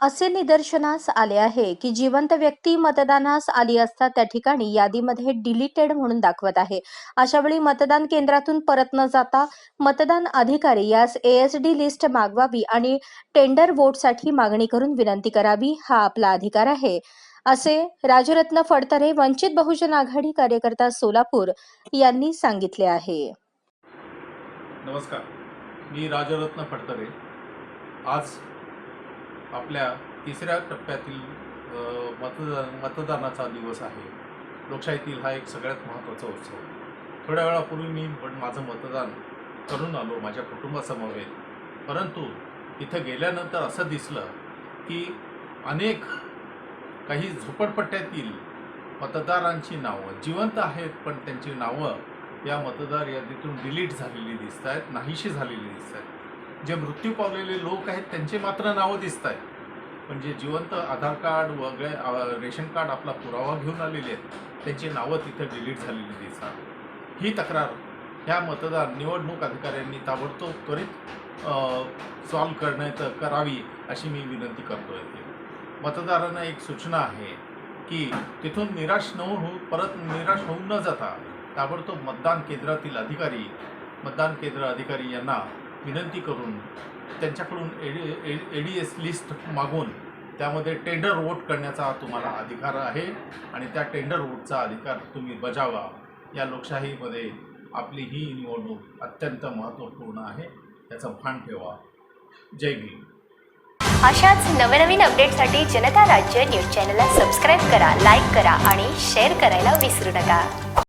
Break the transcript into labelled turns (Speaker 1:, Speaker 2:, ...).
Speaker 1: असे निदर्शनास आले आहे की जिवंत व्यक्ती मतदानास आली असता त्या ठिकाणी यादीमध्ये डिलीटेड म्हणून दाखवत आहे. अशा वेळी मतदान केंद्रातून परत न जाता मतदान अधिकारी यास एएसडी लिस्ट मागवावी आणि टेंडर वोटसाठी मागणी करून विनंती करावी हा आपला अधिकार आहे. असे राजरत्न फडतरे वंचित बहुजन आघाडी कार्यकर्ता सोलापूर यांनी सांगितले आहे.
Speaker 2: नमस्कार. मी राजरत्न फडतरे. आज आपल्या तिसऱ्या टप्प्यातील मतदान मतदानाचा दिवस आहे. लोकशाहीतील हा एक सगळ्यात महत्त्वाचा उत्सव. थोड्या वेळापूर्वी मी पण माझं मतदान करून आलो माझ्या कुटुंबासमवेत परंतु इथं गेल्यानंतर असं दिसलं की अनेक काही झोपडपट्ट्यातील मतदारांची नावं जिवंत आहेत पण त्यांची नावं या मतदार यादीतून डिलीट झालेली दिसत आहेत नाहीशी झालेली दिसत आहेत जे मृत्यू पावलेले लोक आहेत त्यांचे मात्र नावं दिसत आहेत. पण जे जिवंत आधार कार्ड वगैरे रेशन कार्ड आपला पुरावा घेऊन आलेले आहेत त्यांची नावं तिथं डिलीट झालेली दिसतात. ही तक्रार ह्या मतदार निवडणूक अधिकाऱ्यांनी ताबडतोब त्वरित सॉल्व करण्यात करावी अशी मी विनंती करतो आहे मतदारांना एक सूचना आहे की तिथून निराश न होऊ परत निराश होऊन न जाता ताबडतोब मतदान केंद्रातील अधिकारी मतदान केंद्र अधिकारी यांना विनंती करून त्यांच्याकडून eddy A D S list मागून त्यामध्ये टेंडर वोट करण्याचा तुम्हाला अधिकार आहे आणि त्या टेंडर वोटचा अधिकार तुम्ही बजावा. या लोकशाहीमध्ये आपली ही निवडणूक अत्यंत महत्त्वपूर्ण आहे. त्याचं भान ठेवा. जय भीम.
Speaker 3: अशाच नवनवीन अपडेटसाठी जनता राज्य न्यूज चॅनलला सबस्क्राईब करा लाईक करा आणि शेअर करायला विसरू नका.